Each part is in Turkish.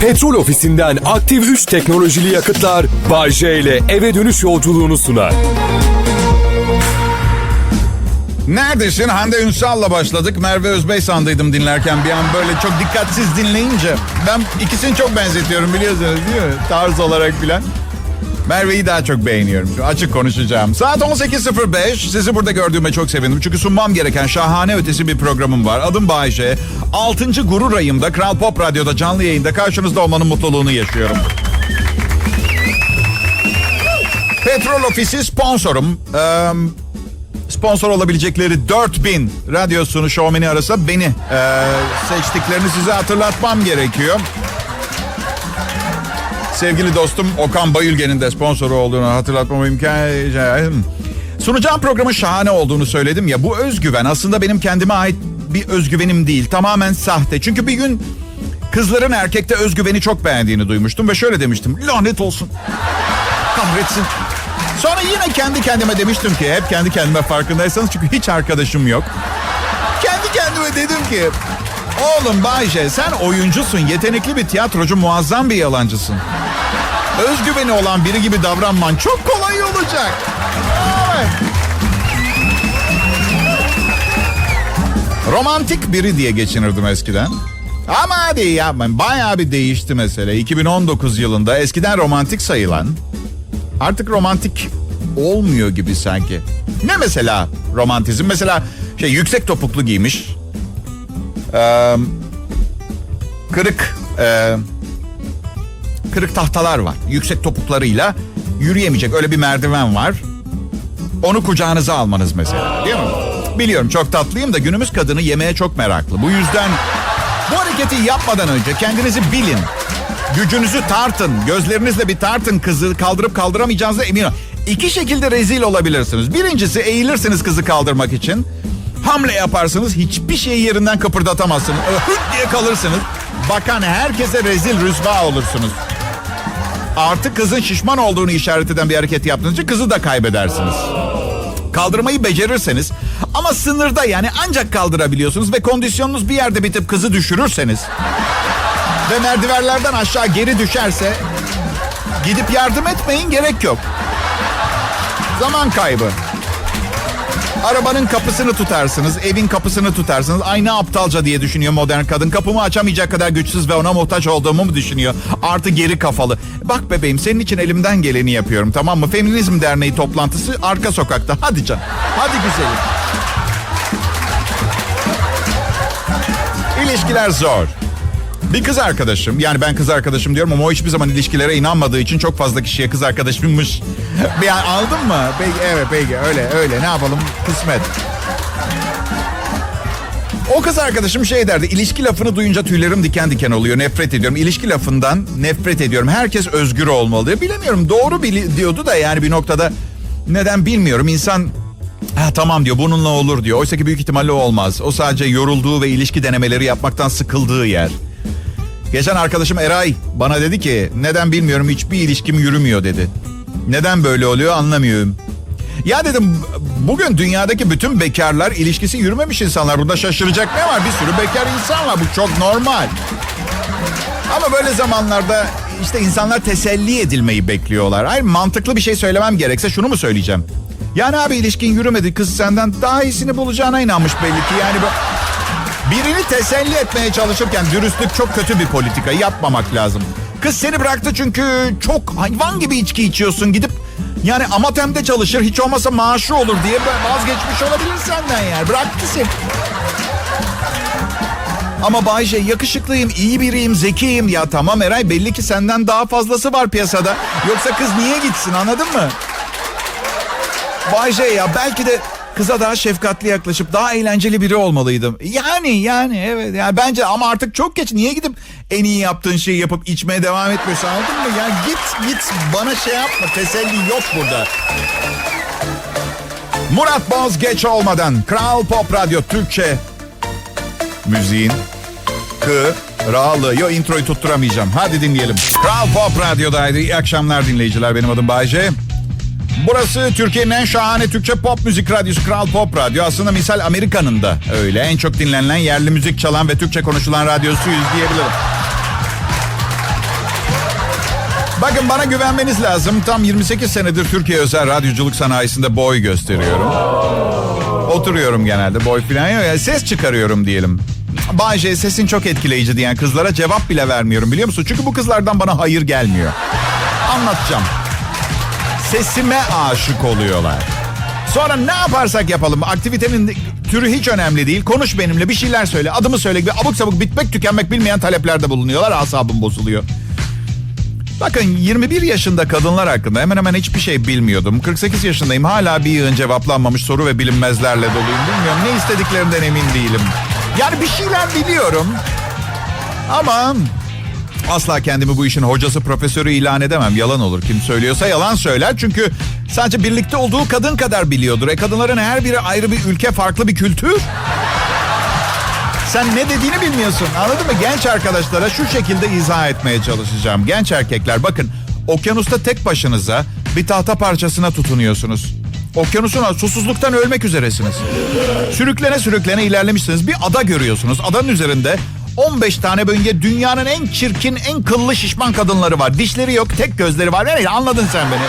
Petrol ofisinden aktif 3 teknolojili yakıtlar Bay J ile eve dönüş yolculuğunu sunar. Neredesin? Hande Ünsal'la başladık. Merve Özbey sandıydım dinlerken bir an böyle çok dikkatsiz dinleyince. Ben ikisini çok benzetiyorum biliyorsunuz değil mi? Tarz olarak filan. Merve'yi daha çok beğeniyorum. Açık konuşacağım. Saat 18.05. Sizi burada gördüğüme çok sevindim. Çünkü sunmam gereken şahane ötesi bir programım var. Adım Bayece. 6. gurur ayımda Kral Pop Radyo'da canlı yayında karşınızda olmanın mutluluğunu yaşıyorum. Petrol Ofisi sponsorum. Ee, sponsor olabilecekleri 4000 radyosunu şovmeni arasa beni ee, seçtiklerini size hatırlatmam gerekiyor. Sevgili dostum Okan Bayülgen'in de sponsoru olduğunu hatırlatmam imkanı. Sunacağım programın şahane olduğunu söyledim ya. Bu özgüven aslında benim kendime ait bir özgüvenim değil. Tamamen sahte. Çünkü bir gün kızların erkekte özgüveni çok beğendiğini duymuştum ve şöyle demiştim. Lanet olsun. Kahretsin. Sonra yine kendi kendime demiştim ki hep kendi kendime farkındaysanız çünkü hiç arkadaşım yok. Kendi kendime dedim ki oğlum Bayce sen oyuncusun, yetenekli bir tiyatrocu, muazzam bir yalancısın. Özgüveni olan biri gibi davranman çok kolay olacak. Romantik biri diye geçinirdim eskiden. Ama hadi yapmayın. Bayağı bir değişti mesele. 2019 yılında eskiden romantik sayılan artık romantik olmuyor gibi sanki. Ne mesela romantizm? Mesela şey yüksek topuklu giymiş. Ee, kırık e, kırık tahtalar var. Yüksek topuklarıyla yürüyemeyecek öyle bir merdiven var. Onu kucağınıza almanız mesela değil mi? Biliyorum çok tatlıyım da günümüz kadını yemeğe çok meraklı. Bu yüzden bu hareketi yapmadan önce kendinizi bilin. Gücünüzü tartın. Gözlerinizle bir tartın kızı kaldırıp kaldıramayacağınıza emin olun. İki şekilde rezil olabilirsiniz. Birincisi eğilirsiniz kızı kaldırmak için. Hamle yaparsınız hiçbir şeyi yerinden kıpırdatamazsınız. Öyle Hıt diye kalırsınız. Bakan herkese rezil rüsva olursunuz. Artık kızın şişman olduğunu işaret eden bir hareket yaptığınız kızı da kaybedersiniz. Kaldırmayı becerirseniz ama sınırda yani ancak kaldırabiliyorsunuz ve kondisyonunuz bir yerde bitip kızı düşürürseniz ve merdivenlerden aşağı geri düşerse gidip yardım etmeyin gerek yok. Zaman kaybı. Arabanın kapısını tutarsınız, evin kapısını tutarsınız. Aynı aptalca diye düşünüyor modern kadın. Kapımı açamayacak kadar güçsüz ve ona muhtaç olduğumu mu düşünüyor? Artı geri kafalı. Bak bebeğim senin için elimden geleni yapıyorum tamam mı? Feminizm Derneği toplantısı arka sokakta. Hadi can. Hadi güzelim. İlişkiler zor. Bir kız arkadaşım, yani ben kız arkadaşım diyorum ama o hiçbir zaman ilişkilere inanmadığı için çok fazla kişiye kız arkadaşımmış. Bir an aldın mı? Peki, evet peki öyle öyle ne yapalım kısmet. O kız arkadaşım şey derdi, ilişki lafını duyunca tüylerim diken diken oluyor, nefret ediyorum. İlişki lafından nefret ediyorum. Herkes özgür olmalı. Bilemiyorum doğru bili- diyordu da yani bir noktada neden bilmiyorum. İnsan Ha, tamam diyor bununla olur diyor. Oysa ki büyük ihtimalle o olmaz. O sadece yorulduğu ve ilişki denemeleri yapmaktan sıkıldığı yer. Geçen arkadaşım Eray bana dedi ki neden bilmiyorum hiçbir ilişkim yürümüyor dedi. Neden böyle oluyor anlamıyorum. Ya dedim bugün dünyadaki bütün bekarlar ilişkisi yürümemiş insanlar. Burada şaşıracak ne var? Bir sürü bekar insan var. Bu çok normal. Ama böyle zamanlarda işte insanlar teselli edilmeyi bekliyorlar. Hayır mantıklı bir şey söylemem gerekse şunu mu söyleyeceğim? Yani abi ilişkin yürümedi kız senden daha iyisini bulacağına inanmış belli ki. Yani bu... Birini teselli etmeye çalışırken dürüstlük çok kötü bir politika. Yapmamak lazım. Kız seni bıraktı çünkü çok hayvan gibi içki içiyorsun. Gidip yani amatemde çalışır hiç olmasa maaşı olur diye vazgeçmiş olabilir senden yani. Bıraktı seni. Ama Bayce yakışıklıyım, iyi biriyim, zekiyim. Ya tamam Eray belli ki senden daha fazlası var piyasada. Yoksa kız niye gitsin anladın mı? Bayce ya belki de kıza daha şefkatli yaklaşıp daha eğlenceli biri olmalıydım. Yani yani evet yani bence ama artık çok geç. Niye gidip en iyi yaptığın şeyi yapıp içmeye devam etmiyorsun anladın mı? Ya git git bana şey yapma teselli yok burada. Murat Boz geç olmadan Kral Pop Radyo Türkçe müziğin kralı. Yo introyu tutturamayacağım. Hadi dinleyelim. Kral Pop Radyo'daydı. İyi akşamlar dinleyiciler. Benim adım Bayce. Burası Türkiye'nin en şahane Türkçe pop müzik radyosu Kral Pop Radyo. Aslında misal Amerika'nın da öyle. En çok dinlenen yerli müzik çalan ve Türkçe konuşulan radyosuyuz diyebilirim. Bakın bana güvenmeniz lazım. Tam 28 senedir Türkiye özel radyoculuk sanayisinde boy gösteriyorum. Oturuyorum genelde boy falan yok. Yani ses çıkarıyorum diyelim. Bay J sesin çok etkileyici diyen kızlara cevap bile vermiyorum biliyor musun? Çünkü bu kızlardan bana hayır gelmiyor. Anlatacağım. Sesime aşık oluyorlar. Sonra ne yaparsak yapalım aktivitenin türü hiç önemli değil. Konuş benimle bir şeyler söyle adımı söyle gibi abuk sabuk bitmek tükenmek bilmeyen taleplerde bulunuyorlar. Asabım bozuluyor. Bakın 21 yaşında kadınlar hakkında hemen hemen hiçbir şey bilmiyordum. 48 yaşındayım hala bir yığın cevaplanmamış soru ve bilinmezlerle doluyum. Bilmiyorum ne istediklerinden emin değilim. Yani bir şeyler biliyorum. Ama asla kendimi bu işin hocası profesörü ilan edemem. Yalan olur. Kim söylüyorsa yalan söyler. Çünkü sadece birlikte olduğu kadın kadar biliyordur. E kadınların her biri ayrı bir ülke, farklı bir kültür. Sen ne dediğini bilmiyorsun. Anladın mı? Genç arkadaşlara şu şekilde izah etmeye çalışacağım. Genç erkekler bakın okyanusta tek başınıza bir tahta parçasına tutunuyorsunuz. Okyanusun susuzluktan ölmek üzeresiniz. Sürüklene sürüklene ilerlemişsiniz. Bir ada görüyorsunuz. Adanın üzerinde 15 tane böyle dünyanın en çirkin, en kıllı şişman kadınları var. Dişleri yok, tek gözleri var. Neyse anladın sen beni.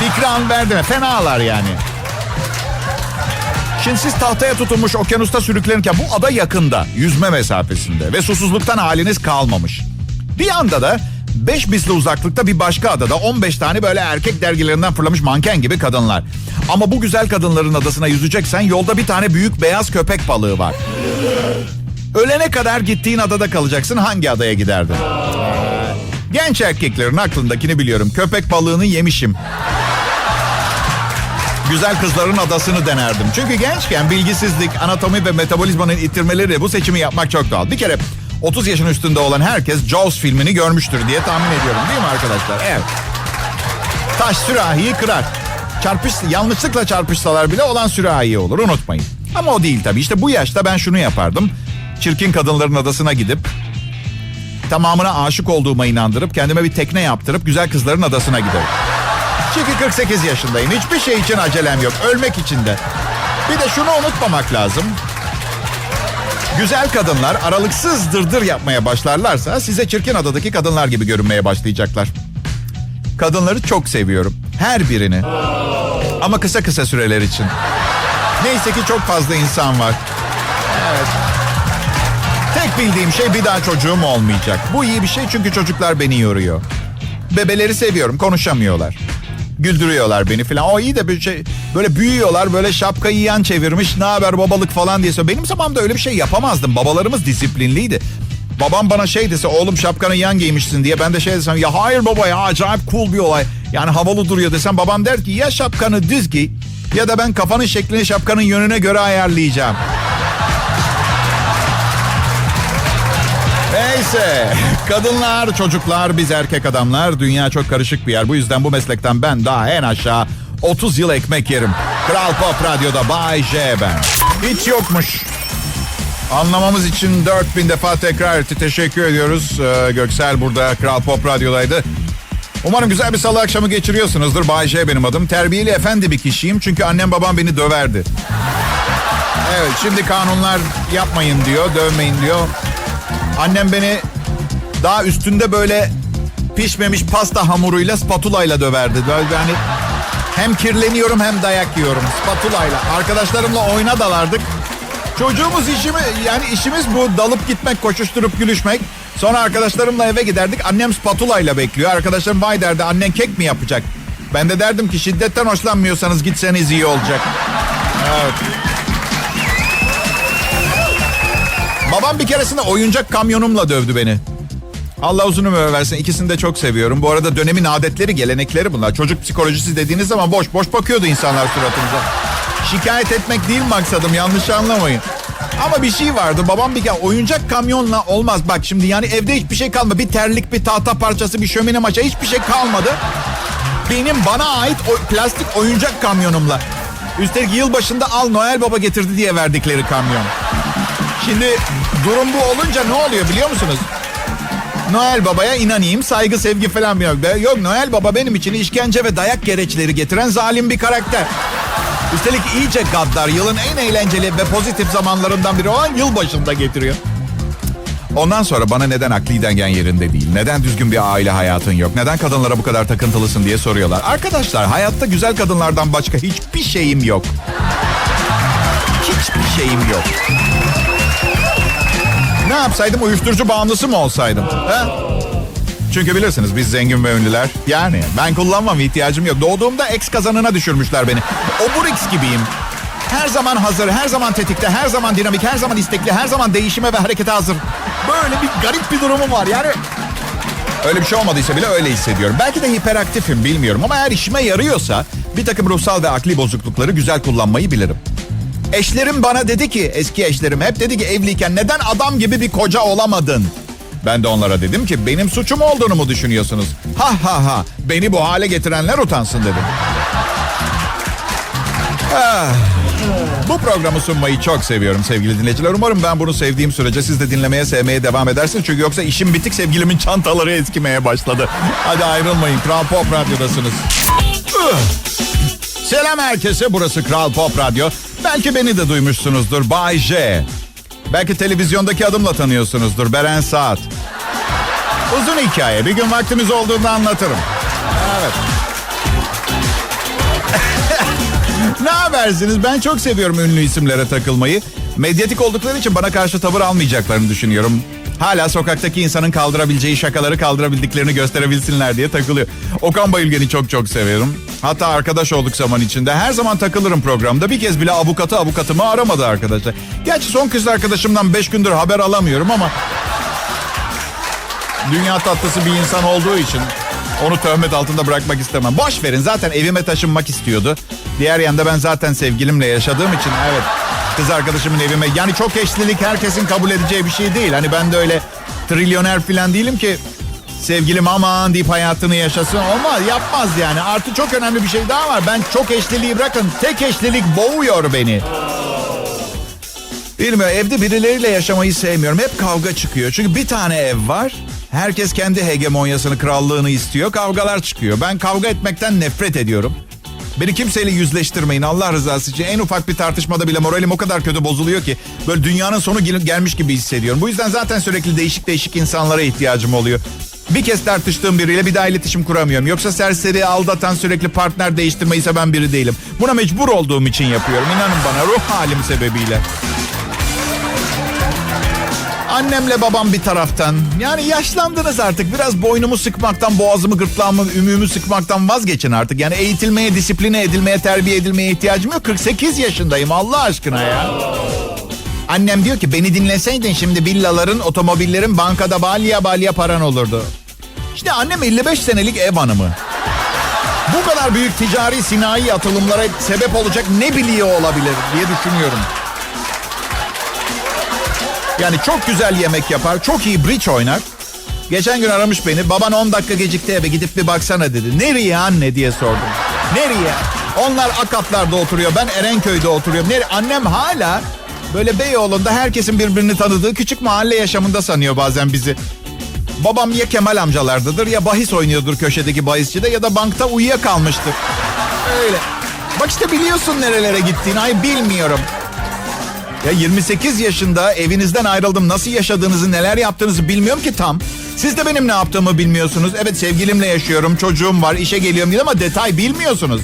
Fikri an verdim. Fenalar yani. Şimdi siz tahtaya tutunmuş okyanusta sürüklenirken bu ada yakında, yüzme mesafesinde ve susuzluktan haliniz kalmamış. Bir anda da 5 misli uzaklıkta bir başka adada 15 tane böyle erkek dergilerinden fırlamış manken gibi kadınlar. Ama bu güzel kadınların adasına yüzeceksen yolda bir tane büyük beyaz köpek balığı var. Ölene kadar gittiğin adada kalacaksın hangi adaya giderdin? Genç erkeklerin aklındakini biliyorum. Köpek balığını yemişim güzel kızların adasını denerdim. Çünkü gençken bilgisizlik, anatomi ve metabolizmanın ittirmeleriyle bu seçimi yapmak çok doğal. Bir kere 30 yaşın üstünde olan herkes Jaws filmini görmüştür diye tahmin ediyorum değil mi arkadaşlar? Evet. Taş sürahiyi kırar. Çarpış, yanlışlıkla çarpışsalar bile olan sürahi olur unutmayın. Ama o değil tabii. İşte bu yaşta ben şunu yapardım. Çirkin kadınların adasına gidip tamamına aşık olduğuma inandırıp kendime bir tekne yaptırıp güzel kızların adasına giderim. Çünkü 48 yaşındayım. Hiçbir şey için acelem yok. Ölmek için de. Bir de şunu unutmamak lazım. Güzel kadınlar aralıksız dırdır yapmaya başlarlarsa size çirkin adadaki kadınlar gibi görünmeye başlayacaklar. Kadınları çok seviyorum. Her birini. Ama kısa kısa süreler için. Neyse ki çok fazla insan var. Evet. Tek bildiğim şey bir daha çocuğum olmayacak. Bu iyi bir şey çünkü çocuklar beni yoruyor. Bebeleri seviyorum, konuşamıyorlar. Güldürüyorlar beni falan. O iyi de bir şey böyle büyüyorlar böyle şapkayı yan çevirmiş ne haber babalık falan diye. Benim zamanımda öyle bir şey yapamazdım. Babalarımız disiplinliydi. Babam bana şey dese oğlum şapkanı yan giymişsin diye ben de şey desem ya hayır baba ya acayip cool bir olay. Yani havalı duruyor desem babam der ki ya şapkanı düz giy ya da ben kafanın şeklini şapkanın yönüne göre ayarlayacağım. Neyse. Kadınlar, çocuklar, biz erkek adamlar. Dünya çok karışık bir yer. Bu yüzden bu meslekten ben daha en aşağı 30 yıl ekmek yerim. Kral Pop Radyo'da Bay J ben. Hiç yokmuş. Anlamamız için 4000 defa tekrar etti. Teşekkür ediyoruz. Ee, Göksel burada Kral Pop Radyo'daydı. Umarım güzel bir salı akşamı geçiriyorsunuzdur. Bay J benim adım. Terbiyeli efendi bir kişiyim. Çünkü annem babam beni döverdi. Evet şimdi kanunlar yapmayın diyor, dövmeyin diyor. Annem beni daha üstünde böyle pişmemiş pasta hamuruyla spatulayla döverdi. Böyle yani hem kirleniyorum hem dayak yiyorum spatulayla. Arkadaşlarımla oyna dalardık. Çocuğumuz işimi yani işimiz bu dalıp gitmek, koşuşturup gülüşmek. Sonra arkadaşlarımla eve giderdik. Annem spatulayla bekliyor. Arkadaşlarım vay derdi annen kek mi yapacak? Ben de derdim ki şiddetten hoşlanmıyorsanız gitseniz iyi olacak. Evet. Babam bir keresinde oyuncak kamyonumla dövdü beni. Allah uzun ömür versin. İkisini de çok seviyorum. Bu arada dönemin adetleri, gelenekleri bunlar. Çocuk psikolojisi dediğiniz zaman boş boş bakıyordu insanlar suratımıza. Şikayet etmek değil maksadım yanlış anlamayın. Ama bir şey vardı. Babam bir kere oyuncak kamyonla olmaz. Bak şimdi yani evde hiçbir şey kalmadı. Bir terlik, bir tahta parçası, bir şömine maça hiçbir şey kalmadı. Benim bana ait o plastik oyuncak kamyonumla. Üstelik yılbaşında al Noel Baba getirdi diye verdikleri kamyon. Şimdi durum bu olunca ne oluyor biliyor musunuz? Noel Baba'ya inanayım, saygı, sevgi falan yok. Yok Noel Baba benim için işkence ve dayak gereçleri getiren zalim bir karakter. Üstelik iyice gaddar, yılın en eğlenceli ve pozitif zamanlarından biri olan yılbaşında getiriyor. Ondan sonra bana neden akli dengen yerinde değil, neden düzgün bir aile hayatın yok, neden kadınlara bu kadar takıntılısın diye soruyorlar. Arkadaşlar hayatta güzel kadınlardan başka hiçbir şeyim yok. Hiçbir şeyim yok. Yapsaydım uyuşturucu bağımlısı mı olsaydım? Ha? Çünkü bilirsiniz biz zengin ve ünlüler. Yani ben kullanmam ihtiyacım yok. Doğduğumda ex kazanına düşürmüşler beni. Oburix gibiyim. Her zaman hazır, her zaman tetikte, her zaman dinamik, her zaman istekli, her zaman değişime ve harekete hazır. Böyle bir garip bir durumum var yani. Öyle bir şey olmadıysa bile öyle hissediyorum. Belki de hiperaktifim bilmiyorum ama eğer işime yarıyorsa bir takım ruhsal ve akli bozuklukları güzel kullanmayı bilirim. Eşlerim bana dedi ki eski eşlerim hep dedi ki evliyken neden adam gibi bir koca olamadın? Ben de onlara dedim ki benim suçum olduğunu mu düşünüyorsunuz? Ha ha ha beni bu hale getirenler utansın dedim. Ah, bu programı sunmayı çok seviyorum sevgili dinleyiciler. Umarım ben bunu sevdiğim sürece siz de dinlemeye sevmeye devam edersiniz. Çünkü yoksa işim bitik sevgilimin çantaları eskimeye başladı. Hadi ayrılmayın Kral Pop Radyo'dasınız. Üh. Selam herkese burası Kral Pop Radyo. Belki beni de duymuşsunuzdur Bay J. Belki televizyondaki adımla tanıyorsunuzdur Beren Saat. Uzun hikaye bir gün vaktimiz olduğunda anlatırım. Evet. ne habersiniz? Ben çok seviyorum ünlü isimlere takılmayı. Medyatik oldukları için bana karşı tavır almayacaklarını düşünüyorum. Hala sokaktaki insanın kaldırabileceği şakaları kaldırabildiklerini gösterebilsinler diye takılıyor. Okan Bayülgen'i çok çok severim. Hatta arkadaş olduk zaman içinde. Her zaman takılırım programda. Bir kez bile avukatı avukatımı aramadı arkadaşlar. Gerçi son kız arkadaşımdan 5 gündür haber alamıyorum ama... Dünya tatlısı bir insan olduğu için onu töhmet altında bırakmak istemem. Boş verin zaten evime taşınmak istiyordu. Diğer yanda ben zaten sevgilimle yaşadığım için evet kız arkadaşımın evime. Yani çok eşlilik herkesin kabul edeceği bir şey değil. Hani ben de öyle trilyoner falan değilim ki sevgilim aman deyip hayatını yaşasın. Olmaz yapmaz yani. Artı çok önemli bir şey daha var. Ben çok eşliliği bırakın tek eşlilik boğuyor beni. Bilmiyorum evde birileriyle yaşamayı sevmiyorum. Hep kavga çıkıyor. Çünkü bir tane ev var. Herkes kendi hegemonyasını, krallığını istiyor. Kavgalar çıkıyor. Ben kavga etmekten nefret ediyorum. Beni kimseyle yüzleştirmeyin Allah rızası için. En ufak bir tartışmada bile moralim o kadar kötü bozuluyor ki. Böyle dünyanın sonu gel- gelmiş gibi hissediyorum. Bu yüzden zaten sürekli değişik değişik insanlara ihtiyacım oluyor. Bir kez tartıştığım biriyle bir daha iletişim kuramıyorum. Yoksa serseri, aldatan, sürekli partner değiştirmeyi seven biri değilim. Buna mecbur olduğum için yapıyorum. İnanın bana ruh halim sebebiyle. Annemle babam bir taraftan. Yani yaşlandınız artık. Biraz boynumu sıkmaktan, boğazımı, gırtlağımı, ümüğümü sıkmaktan vazgeçin artık. Yani eğitilmeye, disipline edilmeye, terbiye edilmeye ihtiyacım yok. 48 yaşındayım Allah aşkına ya. Annem diyor ki beni dinleseydin şimdi villaların, otomobillerin bankada balya balya paran olurdu. İşte annem 55 senelik ev hanımı. Bu kadar büyük ticari sinayi atılımlara sebep olacak ne biliyor olabilir diye düşünüyorum. Yani çok güzel yemek yapar, çok iyi bridge oynar. Geçen gün aramış beni. Baban 10 dakika gecikti eve gidip bir baksana dedi. Nereye anne diye sordum. Nereye? Onlar Akatlar'da oturuyor. Ben Erenköy'de oturuyorum. Nereye? Annem hala böyle Beyoğlu'nda herkesin birbirini tanıdığı küçük mahalle yaşamında sanıyor bazen bizi. Babam ya Kemal amcalardadır ya bahis oynuyordur köşedeki bahisçide ya da bankta uyuyakalmıştır. Öyle. Bak işte biliyorsun nerelere gittiğini. Ay bilmiyorum. Ya 28 yaşında evinizden ayrıldım. Nasıl yaşadığınızı, neler yaptığınızı bilmiyorum ki tam. Siz de benim ne yaptığımı bilmiyorsunuz. Evet sevgilimle yaşıyorum, çocuğum var, işe geliyorum diye ama detay bilmiyorsunuz.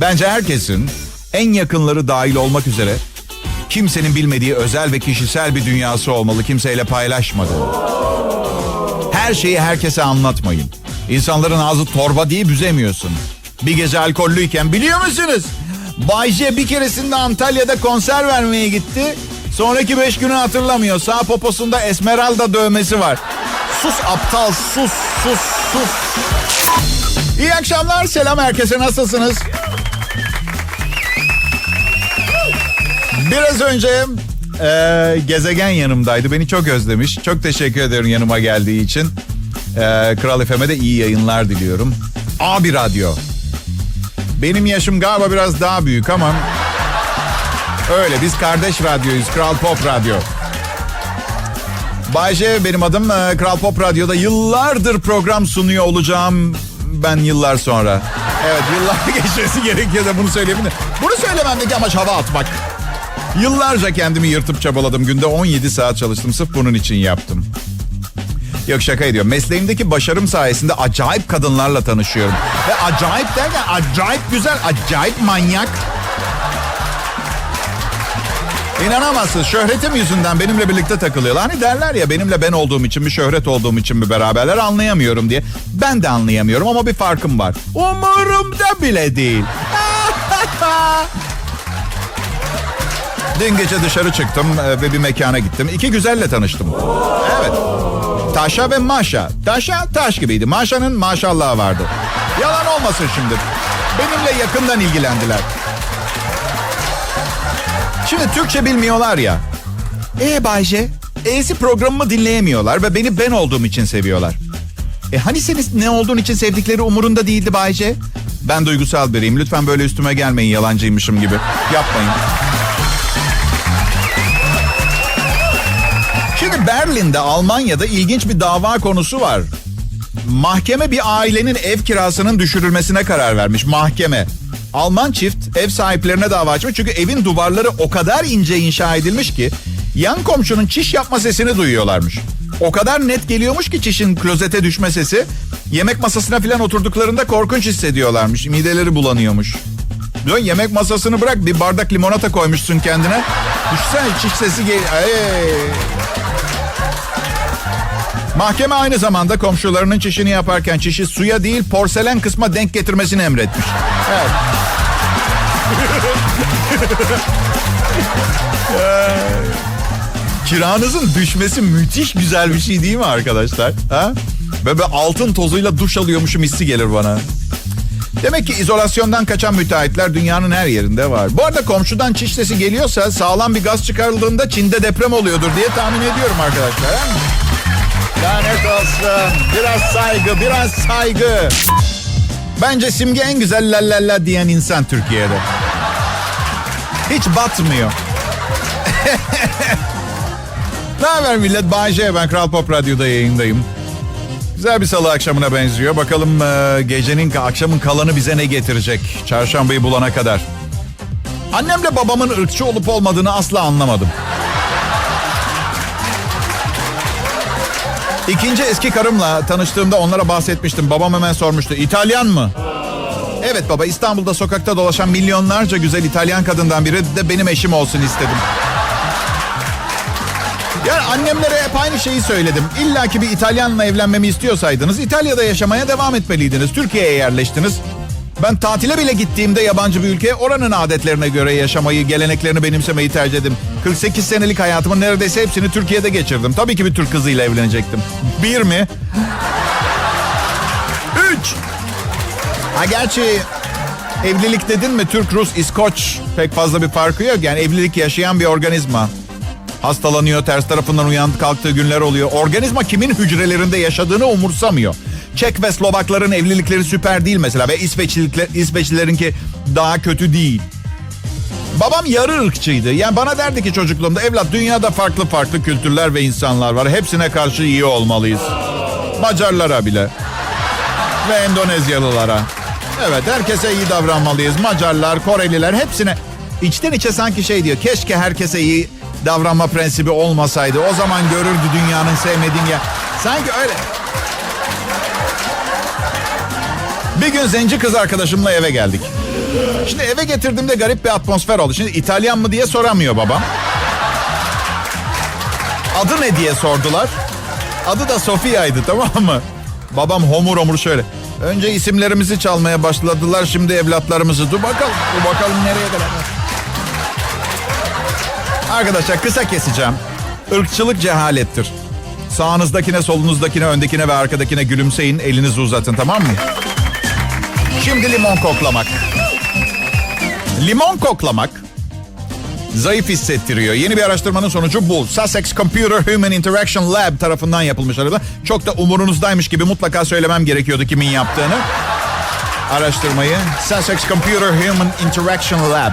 Bence herkesin en yakınları dahil olmak üzere kimsenin bilmediği özel ve kişisel bir dünyası olmalı. Kimseyle paylaşmadığı. Her şeyi herkese anlatmayın. İnsanların ağzı torba diye büzemiyorsun. Bir gece alkollüyken biliyor musunuz? Bay J bir keresinde Antalya'da konser vermeye gitti. Sonraki beş günü hatırlamıyor. Sağ poposunda Esmeralda dövmesi var. Sus aptal sus sus sus. İyi akşamlar selam herkese nasılsınız? Biraz önce e, gezegen yanımdaydı. Beni çok özlemiş. Çok teşekkür ederim yanıma geldiği için. E, Kral FM'e de iyi yayınlar diliyorum. Abi Radyo. Benim yaşım galiba biraz daha büyük ama öyle biz kardeş radyoyuz. Kral Pop Radyo. Bayce benim adım. E, Kral Pop Radyo'da yıllardır program sunuyor olacağım ben yıllar sonra. Evet yıllar geçmesi gerekiyor da bunu söyleyebilirim. Bunu söylememdeki amaç hava atmak. Yıllarca kendimi yırtıp çabaladım. Günde 17 saat çalıştım. Sırf bunun için yaptım. Yok şaka ediyorum. Mesleğimdeki başarım sayesinde acayip kadınlarla tanışıyorum. Ve acayip derken acayip güzel, acayip manyak. İnanamazsınız. Şöhretim yüzünden benimle birlikte takılıyorlar. Hani derler ya benimle ben olduğum için mi, şöhret olduğum için mi beraberler anlayamıyorum diye. Ben de anlayamıyorum ama bir farkım var. Umurumda bile değil. Dün gece dışarı çıktım e, ve bir mekana gittim. İki güzelle tanıştım. Evet. Taşa ve Maşa. Taşa taş gibiydi. Maşa'nın maşallahı vardı. Yalan olmasın şimdi. Benimle yakından ilgilendiler. Şimdi Türkçe bilmiyorlar ya. E Bayce, E'si programımı dinleyemiyorlar ve beni ben olduğum için seviyorlar. E hani senin ne olduğun için sevdikleri umurunda değildi Bayce? Ben duygusal biriyim. Lütfen böyle üstüme gelmeyin yalancıymışım gibi. Yapmayın. Şimdi Berlin'de, Almanya'da ilginç bir dava konusu var. Mahkeme bir ailenin ev kirasının düşürülmesine karar vermiş. Mahkeme. Alman çift ev sahiplerine dava açmış. Çünkü evin duvarları o kadar ince inşa edilmiş ki yan komşunun çiş yapma sesini duyuyorlarmış. O kadar net geliyormuş ki çişin klozete düşme sesi. Yemek masasına falan oturduklarında korkunç hissediyorlarmış. Mideleri bulanıyormuş. Diyor yemek masasını bırak bir bardak limonata koymuşsun kendine. Düşünsene çiş sesi gel. Mahkeme aynı zamanda komşularının çişini yaparken çişi suya değil porselen kısma denk getirmesini emretmiş. Evet. Ee, Kiranızın düşmesi müthiş güzel bir şey değil mi arkadaşlar? Ha? Böyle altın tozuyla duş alıyormuşum hissi gelir bana. Demek ki izolasyondan kaçan müteahhitler dünyanın her yerinde var. Bu arada komşudan çiş sesi geliyorsa sağlam bir gaz çıkarıldığında Çin'de deprem oluyordur diye tahmin ediyorum arkadaşlar. ha? Biraz saygı, biraz saygı. Bence Simge en güzel la diyen insan Türkiye'de. Hiç batmıyor. ne haber millet? Bayce ben Kral Pop Radyo'da yayındayım. Güzel bir salı akşamına benziyor. Bakalım e, gecenin, akşamın kalanı bize ne getirecek? Çarşambayı bulana kadar. Annemle babamın ırkçı olup olmadığını asla anlamadım. İkinci eski karımla tanıştığımda onlara bahsetmiştim. Babam hemen sormuştu. İtalyan mı? Evet baba İstanbul'da sokakta dolaşan milyonlarca güzel İtalyan kadından biri de benim eşim olsun istedim. Yani annemlere hep aynı şeyi söyledim. İlla ki bir İtalyanla evlenmemi istiyorsaydınız İtalya'da yaşamaya devam etmeliydiniz. Türkiye'ye yerleştiniz. Ben tatile bile gittiğimde yabancı bir ülkeye oranın adetlerine göre yaşamayı, geleneklerini benimsemeyi tercih ettim. 48 senelik hayatımın neredeyse hepsini Türkiye'de geçirdim. Tabii ki bir Türk kızıyla evlenecektim. Bir mi? Üç. Ha gerçi evlilik dedin mi Türk, Rus, İskoç pek fazla bir farkı yok. Yani evlilik yaşayan bir organizma. Hastalanıyor, ters tarafından uyanıp kalktığı günler oluyor. Organizma kimin hücrelerinde yaşadığını umursamıyor. Çek ve Slovakların evlilikleri süper değil mesela ve İsveçlilerinki daha kötü değil. Babam yarı ırkçıydı. Yani bana derdi ki çocukluğumda evlat dünyada farklı farklı kültürler ve insanlar var. Hepsine karşı iyi olmalıyız. Macarlara bile. Ve Endonezyalılara. Evet herkese iyi davranmalıyız. Macarlar, Koreliler hepsine. içten içe sanki şey diyor. Keşke herkese iyi davranma prensibi olmasaydı. O zaman görürdü dünyanın sevmediğin ya. Sanki öyle. Bir gün zenci kız arkadaşımla eve geldik. Şimdi eve getirdiğimde garip bir atmosfer oldu. Şimdi İtalyan mı diye soramıyor babam. Adı ne diye sordular. Adı da Sofia'ydı tamam mı? Babam homur homur şöyle. Önce isimlerimizi çalmaya başladılar şimdi evlatlarımızı. Dur bakalım, dur bakalım nereye kadar. Arkadaşlar kısa keseceğim. Irkçılık cehalettir. Sağınızdakine, solunuzdakine, öndekine ve arkadakine gülümseyin. Elinizi uzatın tamam mı? Şimdi limon koklamak. Limon koklamak zayıf hissettiriyor. Yeni bir araştırmanın sonucu bu. Sussex Computer Human Interaction Lab tarafından yapılmış arada. Çok da umurunuzdaymış gibi mutlaka söylemem gerekiyordu kimin yaptığını. Araştırmayı. Sussex Computer Human Interaction Lab.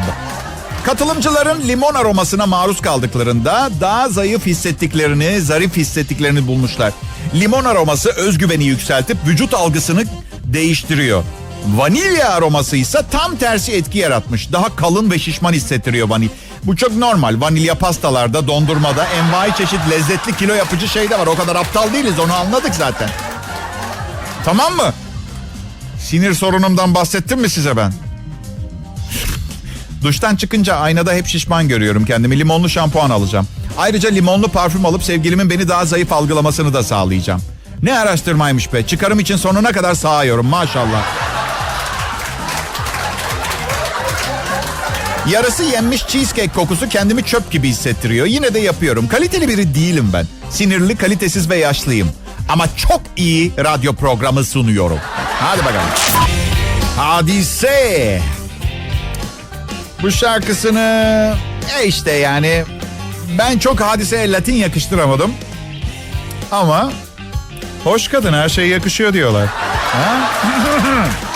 Katılımcıların limon aromasına maruz kaldıklarında daha zayıf hissettiklerini, zarif hissettiklerini bulmuşlar. Limon aroması özgüveni yükseltip vücut algısını değiştiriyor. Vanilya aroması ise tam tersi etki yaratmış. Daha kalın ve şişman hissettiriyor vanil. Bu çok normal. Vanilya pastalarda, dondurmada, envai çeşit lezzetli kilo yapıcı şey de var. O kadar aptal değiliz onu anladık zaten. Tamam mı? Sinir sorunumdan bahsettim mi size ben? Duştan çıkınca aynada hep şişman görüyorum kendimi. Limonlu şampuan alacağım. Ayrıca limonlu parfüm alıp sevgilimin beni daha zayıf algılamasını da sağlayacağım. Ne araştırmaymış be. Çıkarım için sonuna kadar sağıyorum maşallah. Yarısı yenmiş cheesecake kokusu kendimi çöp gibi hissettiriyor. Yine de yapıyorum. Kaliteli biri değilim ben. Sinirli, kalitesiz ve yaşlıyım. Ama çok iyi radyo programı sunuyorum. Hadi bakalım. Hadise. Bu şarkısını e işte yani ben çok hadiseye Latin yakıştıramadım. Ama hoş kadın her şey yakışıyor diyorlar. Ha?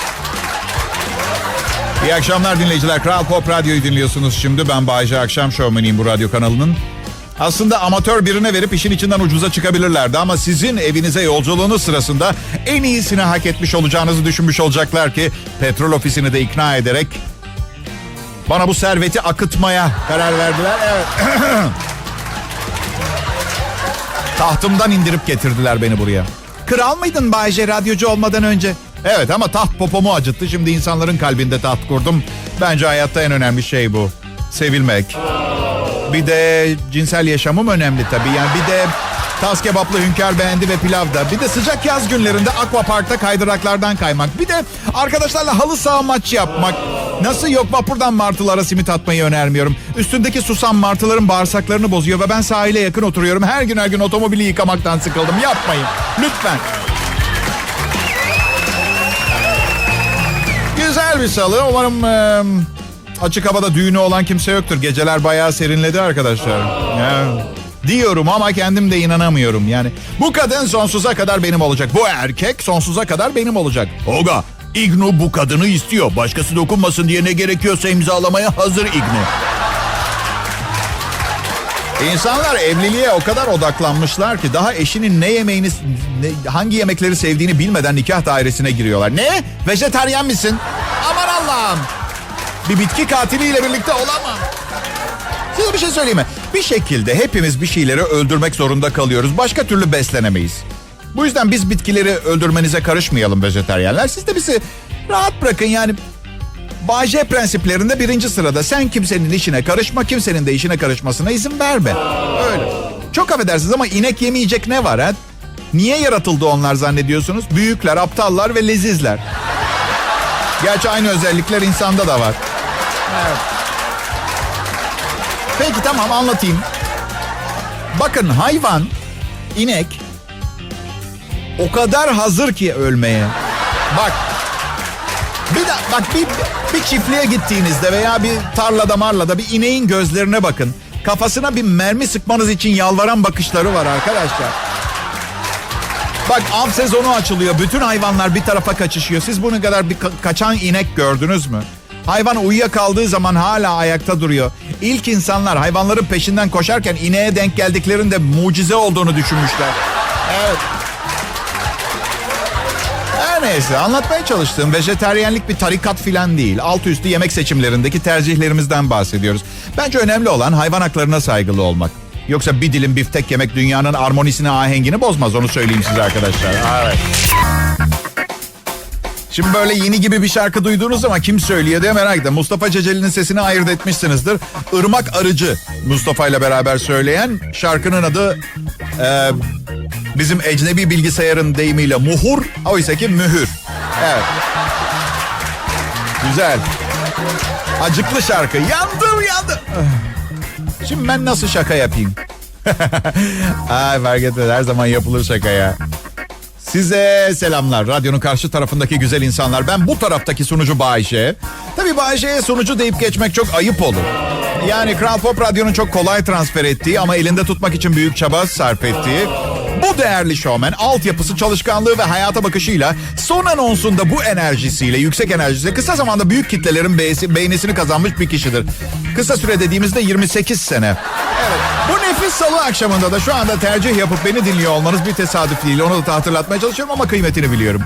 İyi akşamlar dinleyiciler. Kral Pop Radyo'yu dinliyorsunuz şimdi. Ben Bayece Akşam Şovmeniyim bu radyo kanalının. Aslında amatör birine verip işin içinden ucuza çıkabilirlerdi ama sizin evinize yolculuğunuz sırasında en iyisini hak etmiş olacağınızı düşünmüş olacaklar ki petrol ofisini de ikna ederek bana bu serveti akıtmaya karar verdiler. Evet. Tahtımdan indirip getirdiler beni buraya. Kral mıydın Bayce radyocu olmadan önce? Evet ama taht popomu acıttı. Şimdi insanların kalbinde taht kurdum. Bence hayatta en önemli şey bu. Sevilmek. Bir de cinsel yaşamım önemli tabii. Yani bir de tas kebaplı hünkâr beğendi ve pilav da. Bir de sıcak yaz günlerinde aquaparkta kaydıraklardan kaymak. Bir de arkadaşlarla halı saha maçı yapmak. Nasıl yok vapurdan martılara simit atmayı önermiyorum. Üstündeki susam martıların bağırsaklarını bozuyor ve ben sahile yakın oturuyorum. Her gün her gün otomobili yıkamaktan sıkıldım. Yapmayın. Lütfen. Güzel bir salı. Umarım e, açık havada düğünü olan kimse yoktur. Geceler bayağı serinledi arkadaşlar. Ya, diyorum ama kendim de inanamıyorum. Yani bu kadın sonsuza kadar benim olacak. Bu erkek sonsuza kadar benim olacak. Oga, İgnu bu kadını istiyor. Başkası dokunmasın diye ne gerekiyorsa imzalamaya hazır İgnu. İnsanlar evliliğe o kadar odaklanmışlar ki daha eşinin ne yemeğini, ne- hangi yemekleri sevdiğini bilmeden nikah dairesine giriyorlar. Ne? Vejetaryen misin? Allah'ım. Bir bitki katiliyle birlikte olamam. Size bir şey söyleyeyim mi? Bir şekilde hepimiz bir şeyleri öldürmek zorunda kalıyoruz. Başka türlü beslenemeyiz. Bu yüzden biz bitkileri öldürmenize karışmayalım vejetaryenler. Siz de bizi rahat bırakın yani. Baje prensiplerinde birinci sırada sen kimsenin işine karışma, kimsenin de işine karışmasına izin verme. Öyle. Çok affedersiniz ama inek yemeyecek ne var ha? Niye yaratıldı onlar zannediyorsunuz? Büyükler, aptallar ve lezizler. Gerçi aynı özellikler insanda da var. Evet. Peki tamam anlatayım. Bakın hayvan, inek o kadar hazır ki ölmeye. Bak bir de bak bir, bir çiftliğe gittiğinizde veya bir tarlada marlada bir ineğin gözlerine bakın. Kafasına bir mermi sıkmanız için yalvaran bakışları var arkadaşlar. Bak av sezonu açılıyor. Bütün hayvanlar bir tarafa kaçışıyor. Siz bunun kadar bir ka- kaçan inek gördünüz mü? Hayvan uyuyakaldığı zaman hala ayakta duruyor. İlk insanlar hayvanların peşinden koşarken ineğe denk geldiklerinde mucize olduğunu düşünmüşler. Evet. Her neyse anlatmaya çalıştığım vejeteryenlik bir tarikat filan değil. Altı üstü yemek seçimlerindeki tercihlerimizden bahsediyoruz. Bence önemli olan hayvan haklarına saygılı olmak. Yoksa bir dilim biftek yemek dünyanın armonisini ahengini bozmaz onu söyleyeyim size arkadaşlar. Evet. Şimdi böyle yeni gibi bir şarkı duyduğunuz zaman kim söylüyor diye merak ettim. Mustafa Ceceli'nin sesini ayırt etmişsinizdir. Irmak Arıcı Mustafa ile beraber söyleyen şarkının adı e, bizim ecnebi bilgisayarın deyimiyle muhur. Oysa ki mühür. Evet. Güzel. Acıklı şarkı. Yandım yandım. Şimdi ben nasıl şaka yapayım? Ay fark etmez her zaman yapılır şaka ya. Size selamlar. Radyonun karşı tarafındaki güzel insanlar. Ben bu taraftaki sunucu Bayşe. Tabii Bayşe'ye sunucu deyip geçmek çok ayıp olur. Yani Kral Pop Radyo'nun çok kolay transfer ettiği ama elinde tutmak için büyük çaba sarf ettiği bu değerli şovmen altyapısı, çalışkanlığı ve hayata bakışıyla son anonsunda bu enerjisiyle, yüksek enerjisiyle kısa zamanda büyük kitlelerin beğesi- beğenisini kazanmış bir kişidir. Kısa süre dediğimizde 28 sene. Evet. Bu nefis salı akşamında da şu anda tercih yapıp beni dinliyor olmanız bir tesadüf değil. Onu da hatırlatmaya çalışıyorum ama kıymetini biliyorum.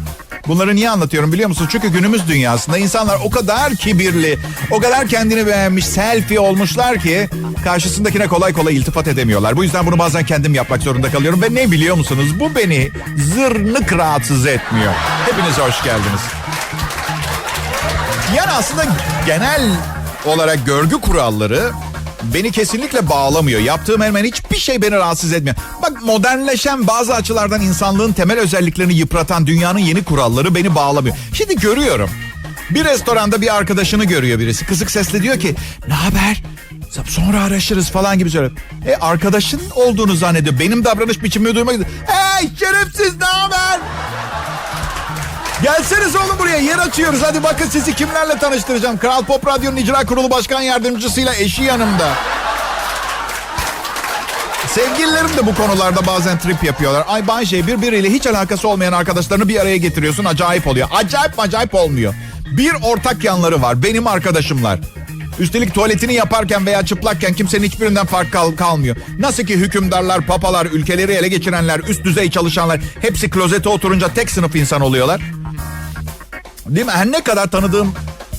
Bunları niye anlatıyorum biliyor musun? Çünkü günümüz dünyasında insanlar o kadar kibirli, o kadar kendini beğenmiş, selfie olmuşlar ki karşısındakine kolay kolay iltifat edemiyorlar. Bu yüzden bunu bazen kendim yapmak zorunda kalıyorum ve ne biliyor musunuz? Bu beni zırnık rahatsız etmiyor. Hepiniz hoş geldiniz. Yani aslında genel olarak görgü kuralları beni kesinlikle bağlamıyor. Yaptığım hemen hiçbir şey beni rahatsız etmiyor. Bak modernleşen bazı açılardan insanlığın temel özelliklerini yıpratan dünyanın yeni kuralları beni bağlamıyor. Şimdi görüyorum. Bir restoranda bir arkadaşını görüyor birisi. Kısık sesle diyor ki ne haber? Sonra araşırız falan gibi söylüyor. E arkadaşın olduğunu zannediyor. Benim davranış biçimimi duymak Hey şerefsiz ne haber? Gelseniz oğlum buraya yer açıyoruz. Hadi bakın sizi kimlerle tanıştıracağım. Kral Pop Radyo'nun icra kurulu başkan yardımcısıyla eşi yanımda. Sevgililerim de bu konularda bazen trip yapıyorlar. Ay Bayce birbiriyle hiç alakası olmayan arkadaşlarını bir araya getiriyorsun. Acayip oluyor. Acayip acayip olmuyor. Bir ortak yanları var. Benim arkadaşımlar. Üstelik tuvaletini yaparken veya çıplakken kimsenin hiçbirinden fark kal- kalmıyor. Nasıl ki hükümdarlar, papalar, ülkeleri ele geçirenler, üst düzey çalışanlar hepsi klozete oturunca tek sınıf insan oluyorlar. Değil mi? Her ne kadar tanıdığım...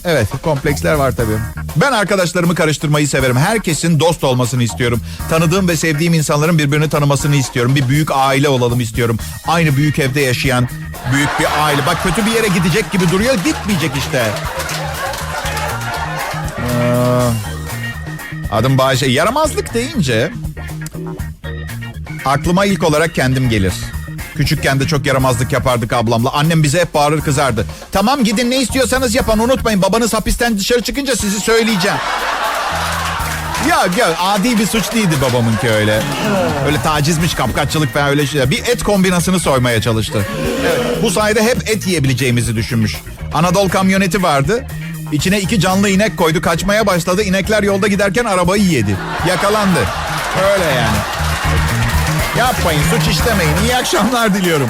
Evet kompleksler var tabii. Ben arkadaşlarımı karıştırmayı severim. Herkesin dost olmasını istiyorum. Tanıdığım ve sevdiğim insanların birbirini tanımasını istiyorum. Bir büyük aile olalım istiyorum. Aynı büyük evde yaşayan büyük bir aile. Bak kötü bir yere gidecek gibi duruyor. Gitmeyecek işte. Ee, adım Bayşe. Yaramazlık deyince aklıma ilk olarak kendim gelir. Küçükken de çok yaramazlık yapardık ablamla. Annem bize hep bağırır kızardı. Tamam gidin ne istiyorsanız yapın unutmayın. Babanız hapisten dışarı çıkınca sizi söyleyeceğim. Ya, ya adi bir suç değildi babamınki öyle. Öyle tacizmiş, kapkaççılık falan öyle şeyler. Bir et kombinasını soymaya çalıştı. Evet, bu sayede hep et yiyebileceğimizi düşünmüş. Anadolu kamyoneti vardı. İçine iki canlı inek koydu. Kaçmaya başladı. İnekler yolda giderken arabayı yedi. Yakalandı. Öyle yani. Yapmayın, suç işlemeyin. İyi akşamlar diliyorum.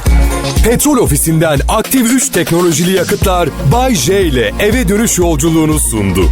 Petrol ofisinden aktif 3 teknolojili yakıtlar Bay J ile eve dönüş yolculuğunu sundu.